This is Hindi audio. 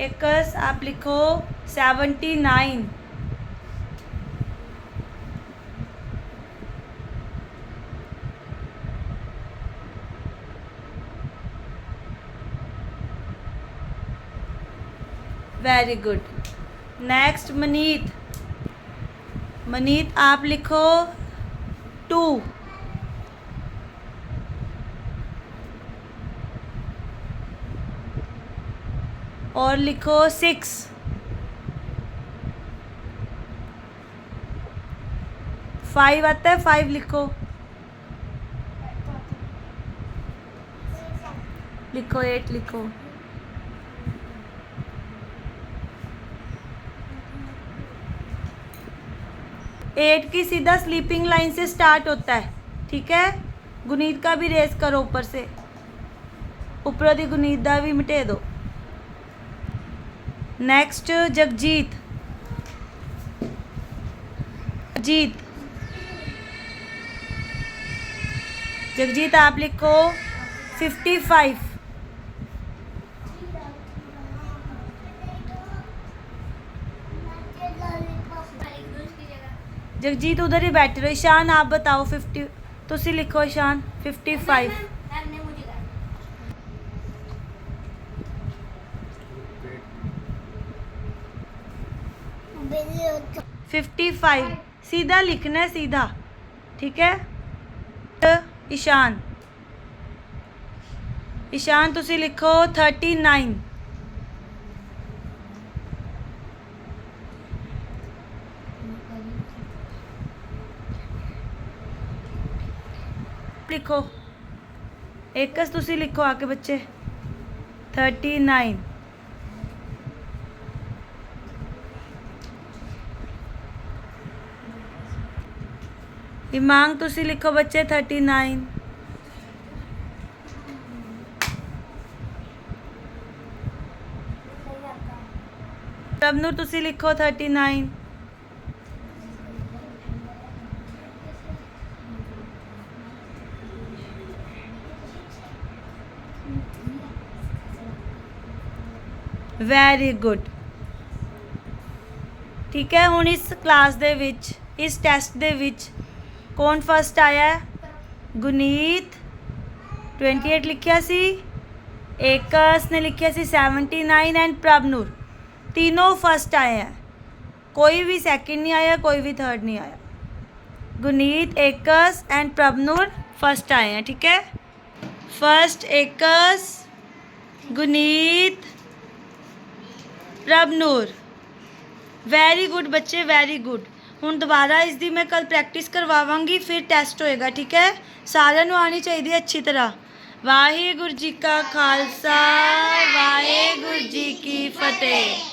एकस आप लिखो 79 very good next Maneet Maneet आप लिखो टू और लिखो सिक्स। फाइव आता है फाइव लिखो। लिखो एट लिखो। एट की सीधा स्लीपिंग लाइन से स्टार्ट होता है, ठीक है? गुनीत का भी रेस करो ऊपर से। ऊपर दी गुनीत का भी मिटे दो। नेक्स्ट जगजीत जीत जगजीत आप लिखो फिफ्टी फाइव जगजीत उधर ही बैठे रहो। ईशान, आप बताओ फिफ्टी तुसी लिखो Ishaan fifty five fifty five. सीधा लिखना है, सीधा। ठीक है? ईशान। ईशान, तुसी लिखो थर्टी नाइन। लिखो। तुसी लिखो आके बच्चे। Thirty nine. ਇਮਾਂਗ ਤੁਸੀਂ ਲਿਖੋ ਬੱਚੇ 39 ਸਭ ਨੂੰ ਤੁਸੀਂ ਲਿਖੋ 39 ਵੈਰੀ ਗੁੱਡ ਠੀਕ ਹੈ, ਹੁਣ ਇਸ ਕਲਾਸ ਦੇ ਵਿੱਚ, ਇਸ ਟੈਸਟ ਦੇ ਵਿੱਚ कौन फ़र्स्ट आया गुनीत। ट्वेंटी एट लिखा सी। एकस ने लिखा C seventy nine and Prabhnoor. तीनों फ़र्स्ट आए हैं। कोई भी सेकंड नहीं आया, कोई भी थर्ड नहीं आया। गुनीत, एकस एंड प्रभनूर फ़र्स्ट आए हैं, ठीक है? First Ekas, Guneet, Prabhnoor. Very good बच्चे वेरी गुड ਹੁਣ ਦੁਬਾਰਾ ਇਸ ਦੀ ਮੈਂ ਕੱਲ ਪ੍ਰੈਕਟਿਸ ਕਰਵਾਵਾਂਗੀ, ਫਿਰ ਟੈਸਟ ਹੋਏਗਾ, ਠੀਕ ਹੈ? ਸਾਰਿਆਂ ਨੂੰ ਆਣੀ ਚਾਹੀਦੀ ਹੈ ਅੱਛੀ ਤਰ੍ਹਾਂ। ਵਾਹਿਗੁਰੂ ਜੀ ਕਾ ਖਾਲਸਾ, ਵਾਹਿਗੁਰੂ ਜੀ ਕੀ ਫਤਿਹ।